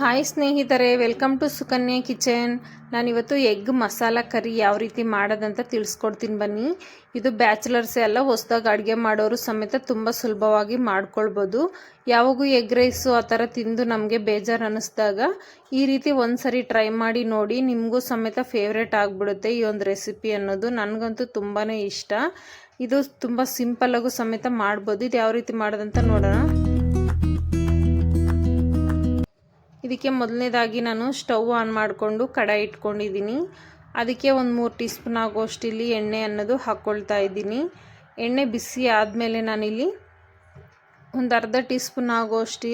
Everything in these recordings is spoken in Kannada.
ಹಾಯ್ ಸ್ನೇಹಿತರೆ, ವೆಲ್ಕಮ್ ಟು ಸುಕನ್ಯಾ ಕಿಚನ್. ನಾನಿವತ್ತು ಎಗ್ ಮಸಾಲ ಕರಿ ಯಾವ ರೀತಿ ಮಾಡೋದಂತ ತಿಳಿಸ್ಕೊಡ್ತೀನಿ ಬನ್ನಿ. ಇದು ಬ್ಯಾಚುಲರ್ಸ್ ಎಲ್ಲ ಹೊಸ್ದಾಗಿ ಅಡುಗೆ ಮಾಡೋರು ಸಮೇತ ತುಂಬ ಸುಲಭವಾಗಿ ಮಾಡ್ಕೊಳ್ಬೋದು. ಯಾವಾಗೂ ಎಗ್ ರೈಸು ಆ ಥರ ತಿಂದು ನಮಗೆ ಬೇಜಾರು ಅನ್ನಿಸ್ದಾಗ ಈ ರೀತಿ ಒಂದ್ಸರಿ ಟ್ರೈ ಮಾಡಿ ನೋಡಿ, ನಿಮಗೂ ಸಮೇತ ಫೇವ್ರೇಟ್ ಆಗಿಬಿಡುತ್ತೆ ಈ ಒಂದು ರೆಸಿಪಿ ಅನ್ನೋದು. ನನಗಂತೂ ತುಂಬಾ ಇಷ್ಟ. ಇದು ತುಂಬ ಸಿಂಪಲ್ಲಾಗೂ ಸಮೇತ ಮಾಡ್ಬೋದು. ಇದು ಯಾವ ರೀತಿ ಮಾಡೋದಂತ ನೋಡೋಣ. ಇದಕ್ಕೆ ಮೊದಲನೇದಾಗಿ ನಾನು ಸ್ಟವ್ ಆನ್ ಮಾಡಿಕೊಂಡು ಕಡಾಯಿ ಇಟ್ಕೊಂಡಿದ್ದೀನಿ. ಅದಕ್ಕೆ ಒಂದು ಮೂರು ಟೀ ಸ್ಪೂನ್ ಆಗೋಷ್ಟು ಇಲ್ಲಿ ಎಣ್ಣೆ ಅನ್ನೋದು ಹಾಕ್ಕೊಳ್ತಾ ಇದ್ದೀನಿ. ಎಣ್ಣೆ ಬಿಸಿ ಆದಮೇಲೆ ನಾನಿಲ್ಲಿ ಒಂದು ಅರ್ಧ ಟೀ ಸ್ಪೂನ್ ಆಗೋಷ್ಟು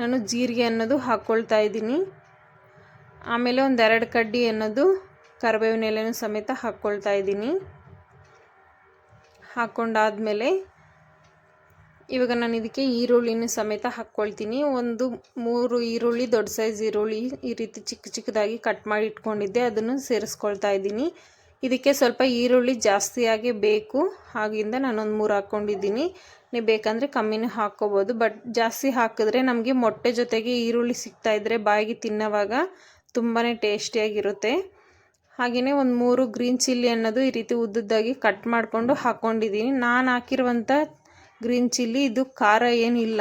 ನಾನು ಜೀರಿಗೆ ಅನ್ನೋದು ಹಾಕ್ಕೊಳ್ತಾ ಇದ್ದೀನಿ. ಆಮೇಲೆ ಒಂದು ಎರಡು ಕಡ್ಡಿ ಅನ್ನೋದು ಕರಿಬೇವಿನ ಎಲೆನೂ ಸಮೇತ ಹಾಕ್ಕೊಳ್ತಾ ಇದ್ದೀನಿ. ಹಾಕ್ಕೊಂಡಾದಮೇಲೆ ಇವಾಗ ನಾನು ಇದಕ್ಕೆ ಈರುಳ್ಳಿನ ಸಮೇತ ಹಾಕ್ಕೊಳ್ತೀನಿ. ಒಂದು ಮೂರು ಈರುಳ್ಳಿ, ದೊಡ್ಡ ಸೈಜ್ ಈರುಳ್ಳಿ ಈ ರೀತಿ ಚಿಕ್ಕ ಚಿಕ್ಕದಾಗಿ ಕಟ್ ಮಾಡಿ ಇಟ್ಕೊಂಡಿದ್ದೆ. ಅದನ್ನು ಸೇರಿಸ್ಕೊಳ್ತಾ ಇದ್ದೀನಿ. ಇದಕ್ಕೆ ಸ್ವಲ್ಪ ಈರುಳ್ಳಿ ಜಾಸ್ತಿಯಾಗಿ ಬೇಕು. ಹಾಗಿಂದ ನಾನೊಂದು ಮೂರು ಹಾಕ್ಕೊಂಡಿದ್ದೀನಿ. ನೀವು ಬೇಕಂದರೆ ಕಮ್ಮಿನೂ ಹಾಕ್ಕೋಬೋದು. ಬಟ್ ಜಾಸ್ತಿ ಹಾಕಿದ್ರೆ ನಮಗೆ ಮೊಟ್ಟೆ ಜೊತೆಗೆ ಈರುಳ್ಳಿ ಸಿಗ್ತಾ ಇದ್ದರೆ ಬಾಯಿಗೆ ತಿನ್ನೋವಾಗ ತುಂಬಾ ಟೇಸ್ಟಿಯಾಗಿರುತ್ತೆ. ಹಾಗೆಯೇ ಒಂದು ಮೂರು ಗ್ರೀನ್ ಚಿಲ್ಲಿ ಅನ್ನೋದು ಈ ರೀತಿ ಉದ್ದುದ್ದಾಗಿ ಕಟ್ ಮಾಡಿಕೊಂಡು ಹಾಕ್ಕೊಂಡಿದ್ದೀನಿ ನಾನು ಹಾಕಿರುವಂಥ ಗ್ರೀನ್ ಚಿಲ್ಲಿ, ಇದು ಖಾರ ಏನಿಲ್ಲ.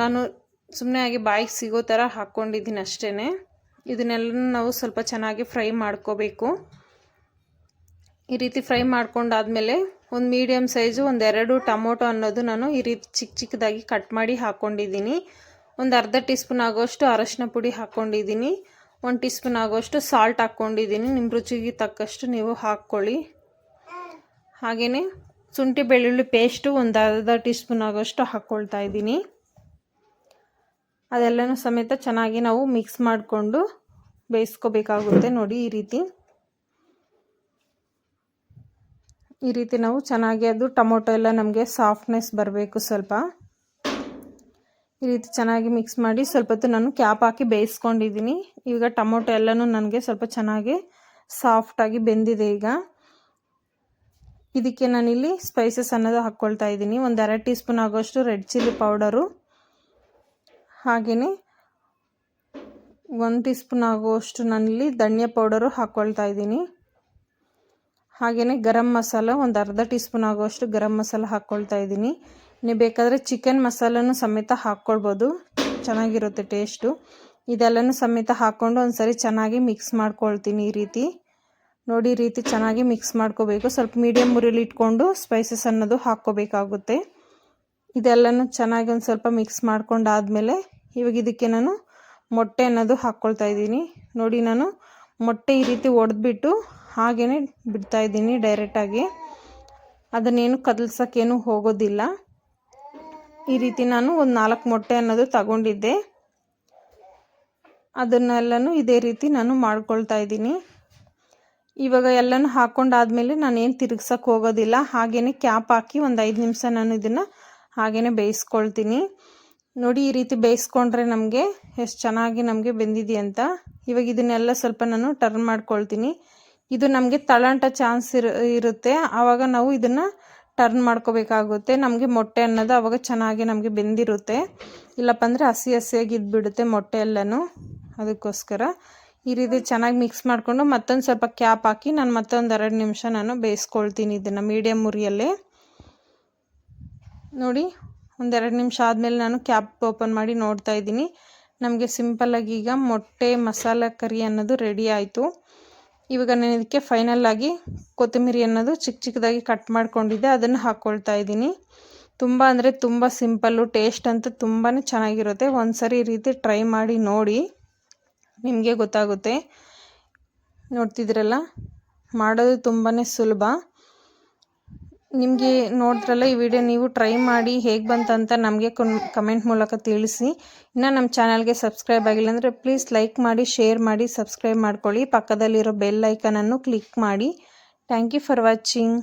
ನಾನು ಸುಮ್ಮನೆ ಆಗಿ ಬಾಯಿಗೆ ಸಿಗೋ ಥರ ಹಾಕ್ಕೊಂಡಿದ್ದೀನಿ ಅಷ್ಟೇ ಇದನ್ನೆಲ್ಲ ನಾವು ಸ್ವಲ್ಪ ಚೆನ್ನಾಗಿ ಫ್ರೈ ಮಾಡ್ಕೋಬೇಕು. ಈ ರೀತಿ ಫ್ರೈ ಮಾಡ್ಕೊಂಡಾದಮೇಲೆ ಒಂದು ಮೀಡಿಯಮ್ ಸೈಜು ಒಂದೆರಡು ಟೊಮೊಟೊ ಅನ್ನೋದು ನಾನು ಈ ರೀತಿ ಚಿಕ್ಕ ಚಿಕ್ಕದಾಗಿ ಕಟ್ ಮಾಡಿ ಹಾಕ್ಕೊಂಡಿದ್ದೀನಿ. ಒಂದು ಅರ್ಧ ಟೀ ಸ್ಪೂನ್ ಆಗೋಷ್ಟು ಅರಶಿನ ಪುಡಿ ಹಾಕ್ಕೊಂಡಿದ್ದೀನಿ. ಒಂದು ಟೀ ಸ್ಪೂನ್ ಆಗೋಷ್ಟು ಸಾಲ್ಟ್ ಹಾಕ್ಕೊಂಡಿದ್ದೀನಿ. ನಿಮ್ಮ ರುಚಿಗೆ ತಕ್ಕಷ್ಟು ನೀವು ಹಾಕ್ಕೊಳ್ಳಿ. ಹಾಗೆಯೇ ಶುಂಠಿ ಬೆಳ್ಳುಳ್ಳಿ ಪೇಸ್ಟು ಒಂದು ಅರ್ಧ ಟೀ ಸ್ಪೂನ್ ಆಗೋಷ್ಟು ಹಾಕ್ಕೊಳ್ತಾ ಇದ್ದೀನಿ. ಅದೆಲ್ಲನೂ ಸಮೇತ ಚೆನ್ನಾಗಿ ನಾವು ಮಿಕ್ಸ್ ಮಾಡಿಕೊಂಡು ಬೇಯಿಸ್ಕೋಬೇಕಾಗುತ್ತೆ ನೋಡಿ ಈ ರೀತಿ. ಈ ರೀತಿ ನಾವು ಚೆನ್ನಾಗಿ ಅದು ಟೊಮೊಟೊ ಎಲ್ಲ ನಮಗೆ ಸಾಫ್ಟ್ನೆಸ್ ಬರಬೇಕು ಸ್ವಲ್ಪ. ಈ ರೀತಿ ಚೆನ್ನಾಗಿ ಮಿಕ್ಸ್ ಮಾಡಿ ಸ್ವಲ್ಪ ಹೊತ್ತು ನಾನು ಕ್ಯಾಪ್ ಹಾಕಿ ಬೇಯಿಸ್ಕೊಂಡಿದ್ದೀನಿ. ಈಗ ಟೊಮೊಟೊ ಎಲ್ಲನೂ ನನಗೆ ಸ್ವಲ್ಪ ಚೆನ್ನಾಗಿ ಸಾಫ್ಟಾಗಿ ಬೆಂದಿದೆ ಈಗ. ಇದಕ್ಕೆ ನಾನಿಲ್ಲಿ ಸ್ಪೈಸಸ್ ಅನ್ನೋದು ಹಾಕ್ಕೊಳ್ತಾ ಇದ್ದೀನಿ. ಒಂದು ಅರ ಟೀ ಸ್ಪೂನ್ ಆಗೋಷ್ಟು ರೆಡ್ ಚಿಲ್ಲಿ ಪೌಡರು ಹಾಗೆಯೇ ಒಂದು ಟೀ ಸ್ಪೂನ್ ಆಗುವಷ್ಟು ನಾನಿಲ್ಲಿ ಧನಿಯಾ ಪೌಡರು ಹಾಕ್ಕೊಳ್ತಾ ಇದ್ದೀನಿ. ಹಾಗೆಯೇ ಗರಂ ಮಸಾಲ, ಒಂದು ಅರ್ಧ ಟೀ ಸ್ಪೂನ್ ಆಗುವಷ್ಟು ಗರಂ ಮಸಾಲ ಹಾಕ್ಕೊಳ್ತಾ ಇದ್ದೀನಿ. ನೀವು ಬೇಕಾದರೆ ಚಿಕನ್ ಮಸಾಲನೂ ಸಮೇತ ಹಾಕ್ಕೊಳ್ಬೋದು ಚೆನ್ನಾಗಿರುತ್ತೆ ಟೇಸ್ಟು ಇದೆಲ್ಲನೂ ಸಮೇತ ಹಾಕ್ಕೊಂಡು ಒಂದು ಸರಿ ಚೆನ್ನಾಗಿ ಮಿಕ್ಸ್ ಮಾಡ್ಕೊಳ್ತೀನಿ ಈ ರೀತಿ. ನೋಡಿ, ರೀತಿ ಚೆನ್ನಾಗಿ ಮಿಕ್ಸ್ ಮಾಡ್ಕೋಬೇಕು. ಸ್ವಲ್ಪ ಮೀಡಿಯಮ್ ಉರಿಲಿ ಇಟ್ಕೊಂಡು ಸ್ಪೈಸಸ್ ಅನ್ನೋದು ಹಾಕ್ಕೋಬೇಕಾಗುತ್ತೆ. ಇದೆಲ್ಲನೂ ಚೆನ್ನಾಗಿ ಒಂದು ಸ್ವಲ್ಪ ಮಿಕ್ಸ್ ಮಾಡ್ಕೊಂಡಾದಮೇಲೆ ಇವಾಗ ಇದಕ್ಕೆ ನಾನು ಮೊಟ್ಟೆ ಅನ್ನೋದು ಹಾಕ್ಕೊಳ್ತಾ ಇದ್ದೀನಿ. ನೋಡಿ, ನಾನು ಮೊಟ್ಟೆ ಈ ರೀತಿ ಒಡೆದ್ಬಿಟ್ಟು ಹಾಗೇ ಬಿಡ್ತಾ ಇದ್ದೀನಿ ಡೈರೆಕ್ಟಾಗಿ ಅದನ್ನೇನು ಕದಲ್ಸೋಕ್ಕೇನು ಹೋಗೋದಿಲ್ಲ. ಈ ರೀತಿ ನಾನು ಒಂದು ನಾಲ್ಕು ಮೊಟ್ಟೆ ಅನ್ನೋದು ತಗೊಂಡಿದ್ದೆ. ಅದನ್ನೆಲ್ಲನೂ ಇದೇ ರೀತಿ ನಾನು ಮಾಡ್ಕೊಳ್ತಾ ಇದ್ದೀನಿ. ಇವಾಗ ಎಲ್ಲನೂ ನಾನು ನಾನೇನು ತಿರುಗ್ಸೋಕ್ಕೆ ಹೋಗೋದಿಲ್ಲ. ಹಾಗೆಯೇ ಕ್ಯಾಪ್ ಹಾಕಿ ಒಂದು ಐದು ನಿಮಿಷ ನಾನು ಇದನ್ನು ಹಾಗೆಯೇ ಬೇಯಿಸ್ಕೊಳ್ತೀನಿ. ನೋಡಿ, ಈ ರೀತಿ ಬೇಯಿಸ್ಕೊಂಡ್ರೆ ನಮಗೆ ಎಷ್ಟು ಚೆನ್ನಾಗಿ ನಮಗೆ ಬೆಂದಿದೆ ಇವಾಗ ಇದನ್ನೆಲ್ಲ ಸ್ವಲ್ಪ ನಾನು ಟರ್ನ್ ಮಾಡ್ಕೊಳ್ತೀನಿ. ಇದು ನಮಗೆ ತಳಂಟ ಚಾನ್ಸ್ ಇರು, ಇರುತ್ತೆ. ಆವಾಗ ನಾವು ಇದನ್ನು ಟರ್ನ್ ಮಾಡ್ಕೋಬೇಕಾಗುತ್ತೆ. ನಮಗೆ ಮೊಟ್ಟೆ ಅನ್ನೋದು ಆವಾಗ ಚೆನ್ನಾಗಿ ನಮಗೆ ಬೆಂದಿರುತ್ತೆ. ಇಲ್ಲಪ್ಪ ಅಂದರೆ ಹಸಿ ಹಸಿಯಾಗಿ ಇದ್ಬಿಡುತ್ತೆ ಮೊಟ್ಟೆ ಎಲ್ಲನೂ. ಅದಕ್ಕೋಸ್ಕರ. ಈ ರೀತಿ ಚೆನ್ನಾಗಿ ಮಿಕ್ಸ್ ಮಾಡಿಕೊಂಡು ಮತ್ತೊಂದು ಸ್ವಲ್ಪ ಕ್ಯಾಪ್ ಹಾಕಿ ನಾನು ಮತ್ತೊಂದು ಎರಡು ನಿಮಿಷ ನಾನು ಬೇಯಿಸ್ಕೊಳ್ತೀನಿ ಇದನ್ನು ಮೀಡಿಯಮ್ ಉರಿಯಲ್ಲೇ. ನೋಡಿ ಒಂದೆರಡು ನಿಮಿಷ ಆದಮೇಲೆ ನಾನು ಕ್ಯಾಪ್ ಓಪನ್ ಮಾಡಿ ನೋಡ್ತಾ ಇದ್ದೀನಿ. ನಮಗೆ ಸಿಂಪಲ್ಲಾಗಿ ಈಗ ಮೊಟ್ಟೆ, ಮಸಾಲ, ಕರಿ ಅನ್ನೋದು ರೆಡಿ ಆಯಿತು. ಇವಾಗ ನಾನು ಇದಕ್ಕೆ ಫೈನಲ್ಲಾಗಿ ಕೊತ್ತಂಬರಿ ಅನ್ನೋದು ಚಿಕ್ಕ ಚಿಕ್ಕದಾಗಿ ಕಟ್ ಮಾಡ್ಕೊಂಡಿದ್ದೆ, ಅದನ್ನು ಹಾಕ್ಕೊಳ್ತಾ ಇದ್ದೀನಿ. ತುಂಬ ಅಂದರೆ ತುಂಬ ಸಿಂಪಲ್ಲು ಟೇಸ್ಟ್ ಅಂತೂ ತುಂಬಾ ಚೆನ್ನಾಗಿರುತ್ತೆ. ಒಂದು ಸರಿ ರೀತಿ ಟ್ರೈ ಮಾಡಿ ನೋಡಿ. ನಿಮಗೆ ಗೊತ್ತಾಗುತ್ತೆ. ನೋಡ್ತಿದ್ರಲ್ಲ? ಮಾಡೋದು ತುಂಬಾ ಸುಲಭ. ನಿಮಗೆ ನೋಡಿದ್ರಲ್ಲ ಈ ವಿಡಿಯೋ ನೀವು ಟ್ರೈ ಮಾಡಿ ಹೇಗೆ ಬಂತಂತ ನಮಗೆ ಕಮೆಂಟ್ ಮೂಲಕ ತಿಳಿಸಿ. ಇನ್ನು ನಮ್ಮ ಚಾನಲ್ಗೆ ಸಬ್ಸ್ಕ್ರೈಬ್ ಆಗಿಲ್ಲ ಅಂದರೆ ಪ್ಲೀಸ್ ಲೈಕ್ ಮಾಡಿ, ಶೇರ್ ಮಾಡಿ, ಸಬ್ಸ್ಕ್ರೈಬ್ ಮಾಡ್ಕೊಳ್ಳಿ. ಪಕ್ಕದಲ್ಲಿರೋ ಬೆಲ್ ಐಕನನ್ನು ಕ್ಲಿಕ್ ಮಾಡಿ. Thank you for watching.